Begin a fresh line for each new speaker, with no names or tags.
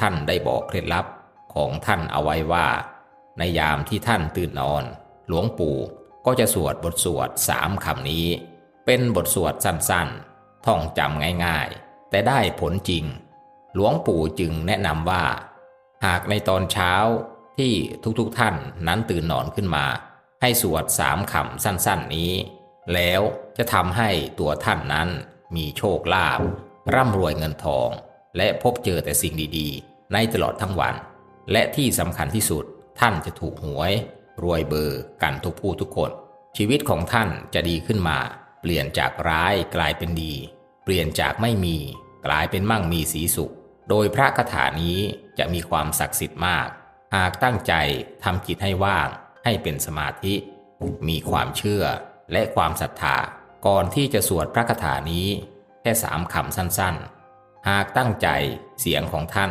ท่านได้บอกเคล็ดลับของท่านเอาไว้ว่า ในยามที่ท่านตื่นนอน หลวงปู่ก็จะสวดบทสวดสามคำนี้ เป็นบทสวดสั้นๆ ท่องจำง่ายๆ แต่ได้ผลจริง หลวงปู่จึงแนะนำว่า หากในตอนเช้าที่ทุกๆท่านนั้นตื่นนอนขึ้นมา ให้สวดสามคำสั้นๆนี้ แล้วจะทำให้ตัวท่านนั้นมีโชคลาภร่ำรวยเงินทอง และพบเจอแต่สิ่งดีๆ ในตลอดทั้งวัน และที่สำคัญที่สุดท่านจะถูกหวย รวยเบอร์กันทุกผู้ทุกคน ชีวิตของท่านจะดีขึ้นมา เปลี่ยนจากร้ายกลายเป็นดี เปลี่ยนจากไม่มี กลายเป็นมั่งมีสีสุข โดยพระคาถานี้จะมีความศักดิ์สิทธิ์มาก หากตั้งใจทำจิตให้ว่างให้เป็นสมาธิ มีความเชื่อและความศรัทธา ก่อนที่จะสวดพระคาถานี้ แค่สามคำสั้นๆ หากตั้งใจเสียงของท่าน